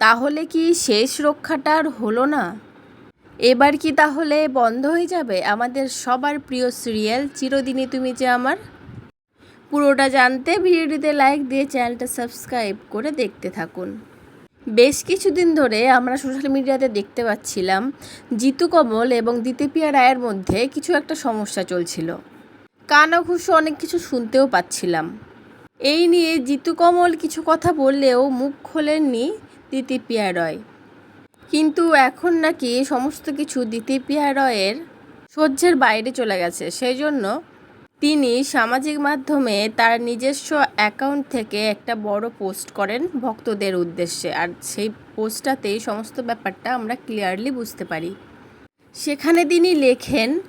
তাহলে কি শেষ রক্ষাটা আর হলো না? এবার কি তাহলে বন্ধ হয়ে যাবে? আমাদের সবার প্রিয় সিরিয়াল, চিরদিনই তুমি যে আমার। পুরোটা জানতে ভিডিওটিতে লাইক দিয়ে চ্যানেলটা সাবস্ক্রাইব করে দেখতে থাকুন। বেশ কিছুদিন ধরে আমরা সোশ্যাল মিডিয়াতে দেখতে পাচ্ছিলাম জিতু কমল এবং দিতেপিয়া রায়ের মধ্যে কিছু একটা সমস্যা চলছিল। কানাঘুষো অনেক কিছু শুনতেও পাচ্ছিলাম। এই নিয়ে জিতু কমল কিছু কথা বললেও মুখ খোলেননি দিতিপিয়া রয় কিন্তু এখন নাকি সমস্ত কিছু দিতিপিয়া রয়ের সহ্যের বাইরে চলে গেছে। সেই জন্য তিনি সামাজিক মাধ্যমে তার নিজস্ব অ্যাকাউন্ট থেকে একটা বড় পোস্ট করেন ভক্তদের উদ্দেশ্যে। আর সেই পোস্টটাতেই সমস্ত ব্যাপারটা আমরা ক্লিয়ারলি বুঝতে পারি। সেখানে তিনি লেখেন,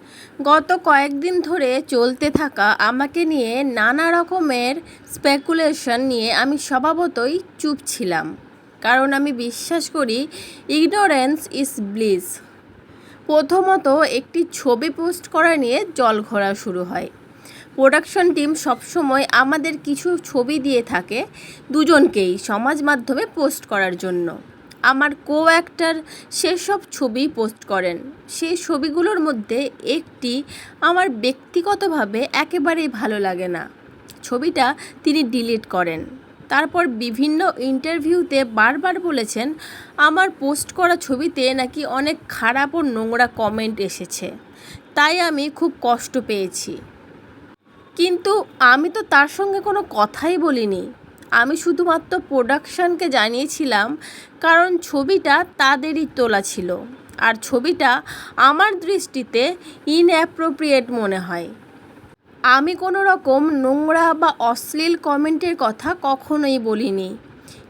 গত কয়েকদিন ধরে চলতে থাকা আমাকে নিয়ে নানা রকমের স্পেকুলেশন নিয়ে আমি স্বভাবতই চুপ ছিলাম। কারণ আমি বিশ্বাস করি ইগনোরেন্স ইজ ব্লিস প্রথমত একটি ছবি পোস্ট করা নিয়ে জল ঘোরা শুরু হয়। প্রোডাকশন টিম সবসময় আমাদের কিছু ছবি দিয়ে থাকে দুজনকেই সমাজ মাধ্যমে পোস্ট করার জন্য। আমার কো অ্যাক্টার সেসব ছবি পোস্ট করেন। সেই ছবিগুলোর মধ্যে একটি আমার ব্যক্তিগতভাবে একেবারেই ভালো লাগে না। ছবিটা তিনি ডিলিট করেন। তারপর বিভিন্ন ইন্টারভিউতে বারবার বলেছেন, আমার পোস্ট করা ছবিতে নাকি অনেক খারাপ ও নোংরা কমেন্ট এসেছে। তাই আমি খুব কষ্ট পেয়েছি। কিন্তু আমি তো তার সঙ্গে কোনো কথাই বলিনি। আমি শুধুমাত্র প্রোডাকশানকে জানিয়েছিলাম, কারণ ছবিটা তাদেরই তোলা ছিল। আর ছবিটা আমার দৃষ্টিতে ইনঅ্যাপ্রোপ্রিয়েট মনে হয়। আমি কোনো রকম নোংরা বা অশ্লীল কমেন্টের কথা কখনোই বলিনি।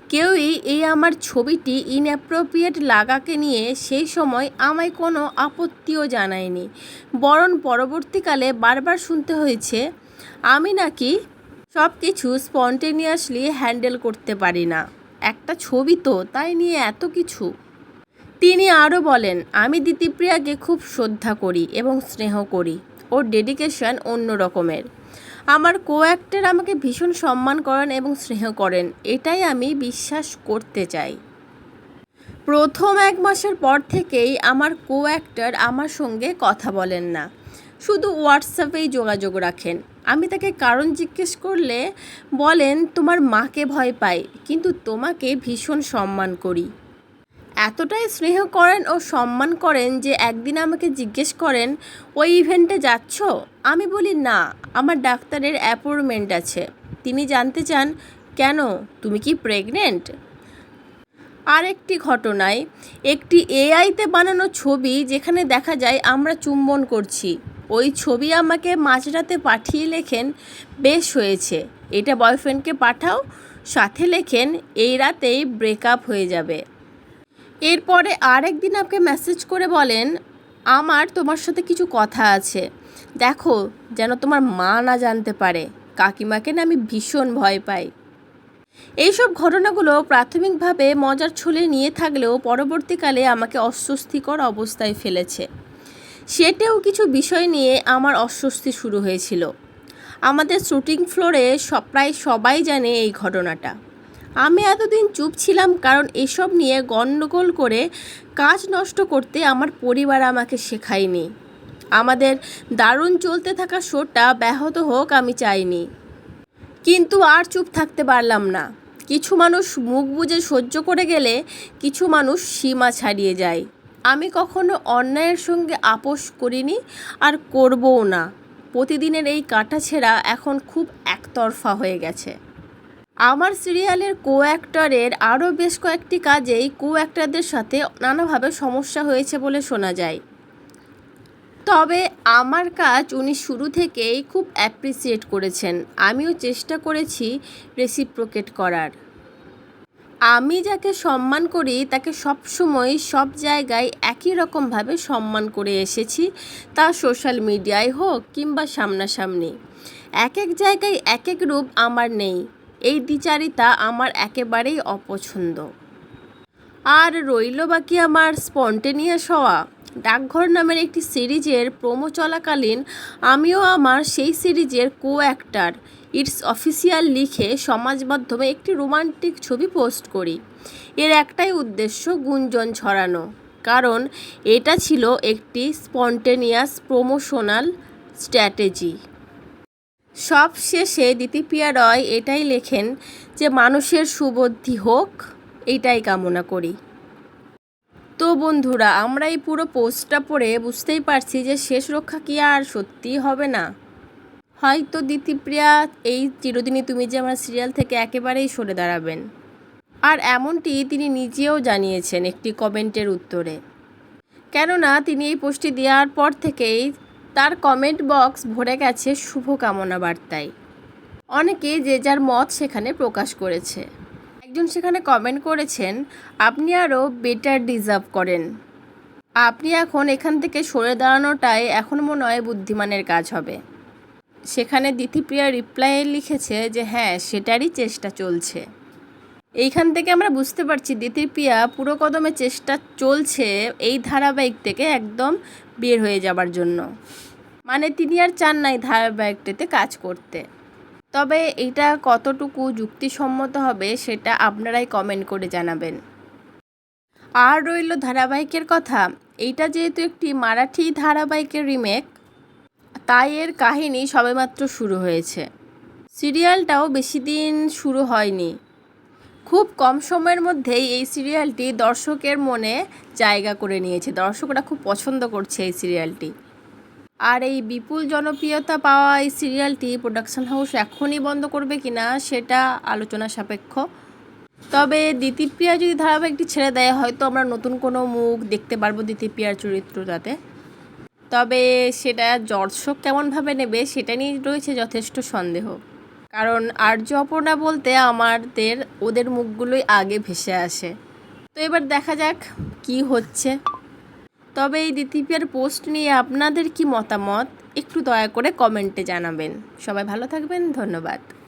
কেউই এই আমার ছবিটি ইনঅ্যাপ্রোপ্রিয়েট লাগাকে নিয়ে সেই সময় আমায় কোনো আপত্তিও জানায়নি। বরং পরবর্তীকালে বারবার শুনতে হয়েছে, আমি নাকি সব কিছু স্পন্টেনিয়াসলি হ্যান্ডেল করতে পারি না। একটা ছবি তো, তাই নিয়ে এত কিছু। তিনি আরও বলেন, আমি দিতিপ্রিয়াকে খুব শ্রদ্ধা করি এবং স্নেহ করি। ওর ডেডিকেশন অন্য রকমের। আমার কো অ্যাক্টার আমাকে ভীষণ সম্মান করেন এবং স্নেহ করেন, এটাই আমি বিশ্বাস করতে চাই। প্রথম এক মাসের পর থেকেই আমার কো অ্যাক্টার আমার সঙ্গে কথা বলেন না। শুধু হোয়াটসঅ্যাপেই যোগাযোগ রাখেন। আমি তাকে কারণ জিজ্ঞেস করলে বলেন, তোমার মাকে ভয় পাই কিন্তু তোমাকে ভীষণ সম্মান করি। এতটাই স্নেহ করেন ও সম্মান করেন যে একদিন আমাকে জিজ্ঞেস করেন, ওই ইভেন্টে যাচ্ছ? আমি বলি, না, আমার ডাক্তারের অ্যাপয়েন্টমেন্ট আছে। তিনি জানতে চান, কেন? তুমি কি প্রেগনেন্ট আরেকটি ঘটনায়, একটি এআইতে বানানো ছবি যেখানে দেখা যায় আমরা চুম্বন করছি। ওই ছবি আমাকে মাঝরাতে পাঠিয়ে লেখেন, বেশ হয়েছে। এটা বয়ফ্রেন্ডকে পাঠাও। সাথে লেখেন, এই রাতেই ব্রেকআপ হয়ে যাবে। এরপরে আরেক দিন আপনাকে মেসেজ করে বলেন, আমার তোমার সাথে কিছু কথা আছে। দেখো যেন তোমার মা না জানতে পারে। কাকিমাকে না আমি ভীষণ ভয় পাই। এইসব ঘটনাগুলো প্রাথমিকভাবে মজার ছলে নিয়ে থাকলেও পরবর্তীকালে আমাকে অস্বস্তিকর অবস্থায় ফেলেছে। সেটেও কিছু বিষয় নিয়ে আমার অস্বস্তি শুরু হয়েছিল। আমাদের শ্যুটিং ফ্লোরে প্রায় সবাই জানে এই ঘটনাটা। আমি এতদিন চুপ ছিলাম কারণ এসব নিয়ে গণ্ডগোল করে কাজ নষ্ট করতে আমার পরিবার আমাকে শেখায়নি। আমাদের দারুণ চলতে থাকা শোটা ব্যাহত হোক আমি চাইনি। কিন্তু আর চুপ থাকতে পারলাম না। কিছু মানুষ মুখ বুজে সহ্য করে গেলে কিছু মানুষ সীমা ছাড়িয়ে যায়। আমি কখনো অন্যায়ের সঙ্গে আপোষ করিনি আর করবও না। প্রতিদিনের এই কাটাছেঁড়া এখন খুব একতরফা হয়ে গেছে। আমার সিরিয়ালের কো অ্যাক্টরের আরও বেশ কয়েকটি কাজেই কো অ্যাক্টরদের সাথে নানাভাবে সমস্যা হয়েছে বলে শোনা যায়। তবে আমার কাজ উনি শুরু থেকেই খুব অ্যাপ্রিসিয়েট করেছেন। আমিও চেষ্টা করেছি রেসিপ্রোকেট করার। আমি যাকে সম্মান করি, তাকে সবসময় সব জায়গায় একই রকমভাবে সম্মান করে এসেছি, তা সোশ্যাল মিডিয়ায় হোক কিংবা সামনাসামনি। এক এক জায়গায় এক এক রূপ আমার নেই। এই দ্বিচারিতা আমার একেবারেই অপছন্দ। আর রইল বাকি আমার স্পন্টেনিয়াস হওয়া। ডাকঘর নামের একটি সিরিজের প্রোমো চলাকালীন আমিও আমার সেই সিরিজের কো অ্যাক্টার ইটস অফিসিয়াল লিখে সমাজ মাধ্যমে একটি রোমান্টিক ছবি পোস্ট করি। এর একটাই উদ্দেশ্য গুঞ্জন ছড়ানো। কারণ এটা ছিল একটি স্পন্টেনিয়াস প্রমোশনাল স্ট্র্যাটেজি। সব শেষে দিতিপ্রিয়া রয় এটাই লেখেন যে মানুষের সুবুদ্ধি হোক এইটাই কামনা করি। তো বন্ধুরা, আমরা এই পুরো পোস্টটা পড়ে বুঝতেই পারছি যে শেষ রক্ষা কি আর সত্যিই হবে না। হয়তো দিতিপ্রিয়া এই চিরদিনই তুমি যে আমার সিরিয়াল থেকে একেবারেই সরে দাঁড়াবেন। আর এমনটি তিনি নিজেও জানিয়েছেন একটি কমেন্টের উত্তরে। কেননা, তিনি এই পোস্টটি দেওয়ার পর থেকেই তার কমেন্ট বক্স ভরে গেছে শুভকামনা বার্তায়। অনেকে যে যার মত সেখানে প্রকাশ করেছে। একজন সেখানে কমেন্ট করেছেন, আপনি আরও বেটার ডিজার্ভ করেন। আপনি এখন এখান থেকে সরে দাঁড়ানোটাই এখন মনে হয় বুদ্ধিমানের কাজ হবে। সেখানে দিতিপ্রিয়া রিপ্লাইয়ে লিখেছে যে হ্যাঁ সেটারই চেষ্টা চলছে। এইখান থেকে আমরা বুঝতে পারছি দিতিপ্রিয়া পুরো কদমে চেষ্টা চলছে এই ধারাবাহিক থেকে একদম বের হয়ে যাবার জন্য। মানে তিনি আর চান নাই ধারাবাহিকটিতে কাজ করতে। তবে এটা কতটুকু যুক্তিসম্মত হবে সেটা আপনারাই কমেন্ট করে জানাবেন। আর রইল ধারাবাহিকের কথা, এইটা যেহেতু একটি মারাঠি ধারাবাহিকের রিমেক তাই এর কাহিনী সবেমাত্র শুরু হয়েছে। সিরিয়ালটাও বেশি দিন শুরু হয়নি। খুব কম সময়ের মধ্যেই এই সিরিয়ালটি দর্শকের মনে জায়গা করে নিয়েছে। দর্শকরা খুব পছন্দ করছে এই সিরিয়ালটি। আর এই বিপুল জনপ্রিয়তা পাওয়া এই সিরিয়ালটি প্রোডাকশন হাউস এখনই বন্ধ করবে কিনা সেটা আলোচনা সাপেক্ষ। তবে দ্বিতীপ্রিয়া যদি ধারাবাহিকটি ছেড়ে দেয়, হয়তো আমরা নতুন কোনো মুখ দেখতে পারব দিতিপ্রিয়ার চরিত্রটাতে। তবে সেটা দর্শক কেমনভাবে নেবে, সেটা নিয়ে রয়েছে যথেষ্ট সন্দেহ। কারণ আর্য অপর্ণা বলতে আমাদের, ওদের মুখগুলোই আগে ভেসে আসে। তো এবার দেখা যাক কি হচ্ছে। তবে এই দ্বিতীপিয়ার পোস্ট নিয়ে আপনাদের কি মতামত, একটু দয়া করে কমেন্টে জানাবেন। সবাই ভালো থাকবেন, ধন্যবাদ।